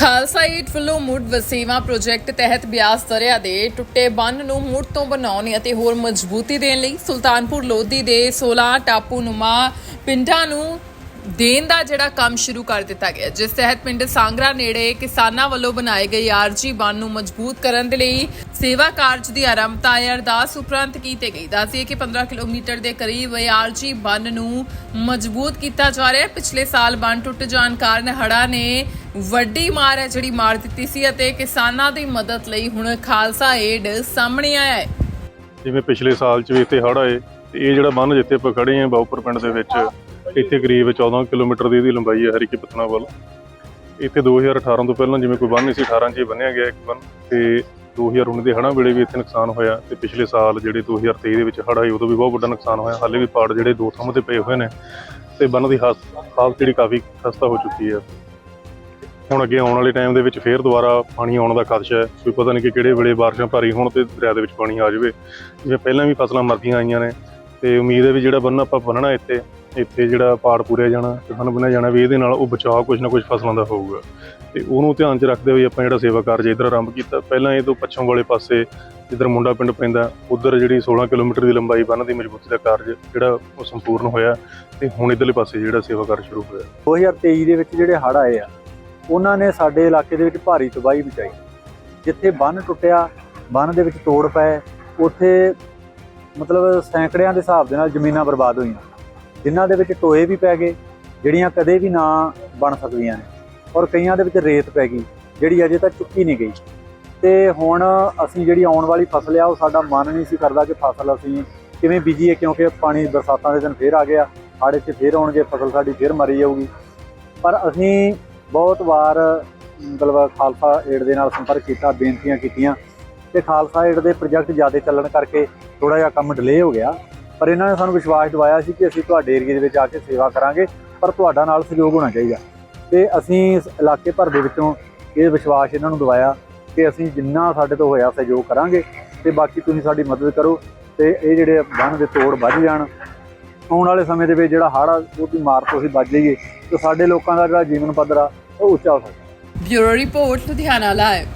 Khalsa aid ਵੱਲੋਂ ਮੁੜ ਵਸੇਵਾ project ਤਹਿਤ ਬਿਆਸ ਦਰਿਆ ਦੇ ਟੁੱਟੇ ਬੰਨ ਨੂੰ ਮੁੜ ਤੋਂ ਬਣਾਉਣ ਅਤੇ ਹੋਰ ਮਜ਼ਬੂਤੀ ਦੇਣ ਲਈ ਸੁਲਤਾਨਪੁਰ ਲੋਧੀ ਦੇ 16 ਟਾਪੂ ਨੁਮਾ ਪਿੰਡਾਂ ਨੂੰ ਦੇਣ ਦਾ ਜਿਹੜਾ ਕੰਮ ਸ਼ੁਰੂ ਕਰ ਦਿੱਤਾ ਗਿਆ, ਜਿਸ ਤਹਿਤ ਪਿੰਡ ਸਾਂਗਰਾ ਨੇੜੇ ਕਿਸਾਨਾਂ ਵੱਲੋਂ ਬਣਾਏ ਗਏ ਆਰਜੀ ਬੰਨ ਨੂੰ ਮਜ਼ਬੂਤ ਕਰਨ ਦੇ ਲਈ ਸੇਵਾ ਕਾਰਜ ਦੀ ਆਰੰਭਤਾ ਅਰਦਾਸ ਉਪਰੰਤ ਕੀਤੀ ਗਈ ਦੱਸਦੀ ਕਿ 15 ਕਿਲੋਮੀਟਰ ਦੇ ਕਰੀਬ ਇਹ ਆਰਜੀ ਬੰਨ ਨੂੰ ਮਜ਼ਬੂਤ ਕੀਤਾ ਜਾ ਰਿਹਾ ਹੈ। ਪਿਛਲੇ ਸਾਲ ਬੰਨ ਟੁੱਟ ਜਾਣ ਕਾਰਨ ਹੜ੍ਹਾਂ ਨੇ ਵੱਡੀ ਮਾਰ ਹੈ ਜਿਹੜੀ ਮਾਰ ਦਿੱਤੀ ਸੀ ਅਤੇ ਕਿਸਾਨਾਂ ਦੀ ਮਦਦ ਲਈ ਹੁਣ ਖਾਲਸਾ ਏਡ ਸਾਹਮਣੇ ਆਇਆ ਹੈ। ਜਿਵੇਂ ਪਿਛਲੇ ਸਾਲ ਚ ਵੀ ਇੱਥੇ ਹੜ੍ਹ ਆਏ, ਤੇ ਇਹ ਜਿਹੜਾ ਬੰਨ ਜਿੱਥੇ ਆਪਾਂ ਖੜੇ ਆਂ ਬਾਉਪਰ ਪਿੰਡ ਦੇ ਵਿੱਚ, ਇੱਥੇ ਕਰੀਬ 14 ਕਿਲੋਮੀਟਰ ਦੀ ਇਹਦੀ ਲੰਬਾਈ ਹੈ ਹਰੀਕੇ ਪਤਨਾ ਵੱਲ। ਇੱਥੇ 2018 ਤੋਂ ਪਹਿਲਾਂ ਜਿਵੇਂ ਕੋਈ ਬੰਨ ਨਹੀਂ ਸੀ 18 ਚ ਹੀ ਬੰਨਿਆ ਗਿਆ ਇੱਕ ਬੰਨ, ਤੇ 2019 ਦੇ ਹੜ੍ਹਾਂ ਵੇਲੇ ਵੀ ਇੱਥੇ ਨੁਕਸਾਨ ਹੋਇਆ, ਤੇ ਪਿਛਲੇ ਸਾਲ ਜਿਹੜੇ 2023 ਦੇ ਵਿੱਚ ਹੜ੍ਹ ਆਈ ਉਦੋਂ ਵੀ ਬਹੁਤ ਵੱਡਾ ਨੁਕਸਾਨ ਹੋਇਆ। ਹਾਲੇ ਵੀ ਪਾੜ ਜਿਹੜੇ ਦੋ ਥਾਵਾਂ ਤੇ ਪਏ ਹੋਏ ਨੇ, ਤੇ ਬੰਨ ਦੀ ਹਾਸ- ਹਾਲਤ ਜਿਹੜੀ ਕਾਫੀ ਖਸਤਾ ਹੋ ਚੁੱਕੀ ਹੈ। ਹੁਣ ਅੱਗੇ ਆਉਣ ਵਾਲੇ ਟਾਈਮ ਦੇ ਵਿੱਚ ਫੇਰ ਦੁਬਾਰਾ ਪਾਣੀ ਆਉਣ ਦਾ ਖਦਸ਼ਾ ਹੈ। ਕੋਈ ਪਤਾ ਨਹੀਂ ਕਿ ਕਿਹੜੇ ਵੇਲੇ ਬਾਰਿਸ਼ਾਂ ਭਾਰੀ ਹੋਣ ਤੇ ਦਰਿਆ ਦੇ ਵਿੱਚ ਪਾਣੀ ਆ ਜਾਵੇ। ਜਿਵੇਂ ਪਹਿਲਾਂ ਵੀ ਫਸਲਾਂ ਮਰਦੀਆਂ ਆਈਆਂ ਨੇ ਤੇ ਉਮੀਦ ਹੈ ਵੀ ਜਿਹੜਾ ਬੰਨ ਆਪਾਂ ਬੰਨਣਾ ਇੱਥੇ ਇੱਥੇ ਜਿਹੜਾ ਪਾੜ ਪੂਰਿਆ ਜਾਣਾ ਤੇ ਬੰਨ ਬੰਨਿਆ ਜਾਣਾ ਵੀ ਇਹਦੇ ਨਾਲ ਉਹ ਬਚਾਅ ਕੁਝ ਨਾ ਕੁਝ ਫਸਲਾਂ ਦਾ ਹੋਊਗਾ। ਤੇ ਉਹਨੂੰ ਧਿਆਨ 'ਚ ਰੱਖਦੇ ਹੋਏ ਆਪਾਂ ਜਿਹੜਾ ਸੇਵਾ ਕਾਰਜ ਇੱਧਰ ਆਰੰਭ ਕੀਤਾ। ਪਹਿਲਾਂ ਇਹ ਤੋਂ ਪੱਛਮ ਵਾਲੇ ਪਾਸੇ ਜਿੱਧਰ ਮੁੰਡਾ ਪਿੰਡ ਪੈਂਦਾ, ਉਧਰ ਜਿਹੜੀ 16 ਕਿਲੋਮੀਟਰ ਦੀ ਲੰਬਾਈ ਬੰਨ ਦੀ ਮਜ਼ਬੂਤੀ ਦਾ ਕਾਰਜ ਜਿਹੜਾ ਉਹ ਸੰਪੂਰਨ ਹੋਇਆ ਤੇ ਹੁਣ ਇੱਧਰਲੇ ਪਾਸੇ ਜਿਹੜਾ ਸੇਵਾ ਕਾਰਜ ਸ਼ੁਰੂ ਹੋਇਆ। 2023 ਦੇ ਵਿੱਚ ਜਿਹੜੇ ਹੜ੍ਹ ਆਏ ਆ ਉਹਨਾਂ ਨੇ ਸਾਡੇ ਇਲਾਕੇ ਦੇ ਵਿੱਚ ਭਾਰੀ ਤਬਾਹੀ ਮਚਾਈ। ਜਿੱਥੇ ਬੰਨ ਟੁੱਟਿਆ, ਬੰਨ ਦੇ ਵਿੱਚ ਤੋੜ ਪਏ, ਉੱਥੇ ਮਤਲਬ ਸੈਂਕੜਿਆਂ ਦੇ ਹਿਸਾਬ ਦੇ ਨਾਲ ਜ਼ਮੀਨਾਂ ਬਰਬਾਦ ਹੋਈਆਂ। ਜਿਨ੍ਹਾਂ ਦੇ ਵਿੱਚ ਟੋਏ ਵੀ ਪੈ ਗਏ, ਜਿਹੜੀਆਂ ਕਦੇ ਵੀ ਨਾ ਬਣ ਸਕਦੀਆਂ ਨੇ। ਔਰ ਕਈਆਂ ਦੇ ਵਿੱਚ ਰੇਤ ਪੈ ਗਈ, ਜਿਹੜੀ ਅਜੇ ਤੱਕ ਚੁੱਕੀ ਨਹੀਂ ਗਈ। ਤੇ ਹੁਣ ਅਸੀਂ ਜਿਹੜੀ ਆਉਣ ਵਾਲੀ ਫਸਲ ਆ, ਉਹ ਸਾਡਾ ਮਨ ਨਹੀਂ ਸੀ ਕਰਦਾ ਕਿ ਫਸਲ ਅਸੀਂ ਕਿਵੇਂ ਬੀਜੀਏ, ਕਿਉਂਕਿ ਪਾਣੀ ਬਰਸਾਤਾਂ ਦੇ ਦਿਨ ਫੇਰ ਆ ਗਿਆ। ਹਾੜੇ 'ਚ ਫੇਰ ਆਉਣਗੇ, ਫਸਲ ਸਾਡੀ ਫੇਰ ਮਰੀ ਜਾਊਗੀ। ਪਰ ਅਸੀਂ ਬਹੁਤ ਵਾਰ, ਮਤਲਬ ਖਾਲਸਾ ਏਡ ਦੇ ਨਾਲ ਸੰਪਰਕ ਕੀਤਾ, ਬੇਨਤੀਆਂ ਕੀਤੀਆਂ ਤੇ ਖਾਲਸਾ ਏਡ ਦੇ ਪ੍ਰੋਜੈਕਟ ਜ਼ਿਆਦਾ ਚੱਲਣ ਕਰਕੇ ਥੋੜਾ ਜਿਹਾ ਕੰਮ ਡਿਲੇ ਹੋ ਗਿਆ। ਪਰ ਇਹਨਾਂ ਨੇ ਸਾਨੂੰ ਵਿਸ਼ਵਾਸ ਦਿਵਾਇਆ ਸੀ ਕਿ ਅਸੀਂ ਤੁਹਾਡੇ ਏਰੀਏ ਦੇ ਵਿੱਚ ਆ ਕੇ ਸੇਵਾ ਕਰਾਂਗੇ, ਪਰ ਤੁਹਾਡਾ ਨਾਲ ਸਹਿਯੋਗ ਹੋਣਾ ਚਾਹੀਦਾ। ਤੇ ਅਸੀਂ ਇਸ ਇਲਾਕੇ ਭਰ ਦੇ ਵਿੱਚੋਂ ਇਹ ਵਿਸ਼ਵਾਸ ਇਹਨਾਂ ਨੂੰ ਦਿਵਾਇਆ ਕਿ ਅਸੀਂ ਜਿੰਨਾ ਸਾਡੇ ਤੋਂ ਹੋਇਆ ਸਹਿਯੋਗ ਕਰਾਂਗੇ ਤੇ ਬਾਕੀ ਤੁਸੀਂ ਸਾਡੀ ਮਦਦ ਕਰੋ ਤੇ ਇਹ ਜਿਹੜੇ ਬੰਨ ਦੇ ਤੋੜ ਵੱਧ ਜਾਣ ਆਉਣ ਵਾਲੇ ਸਮੇਂ ਦੇ ਵਿੱਚ ਜਿਹੜਾ ਹੜ੍ਹ ਆ ਉਹਦੀ ਮਾਰ ਤੋਂ ਅਸੀਂ ਬਚ ਜਾਈਏ ਤੇ ਸਾਡੇ ਲੋਕਾਂ ਦਾ ਜਿਹੜਾ ਜੀਵਨ ਪੱਧਰ ਆ, ਉਹ ਉੱਚਾ ਹੋ ਸਕਦਾ। Bureau report, Ludhiana live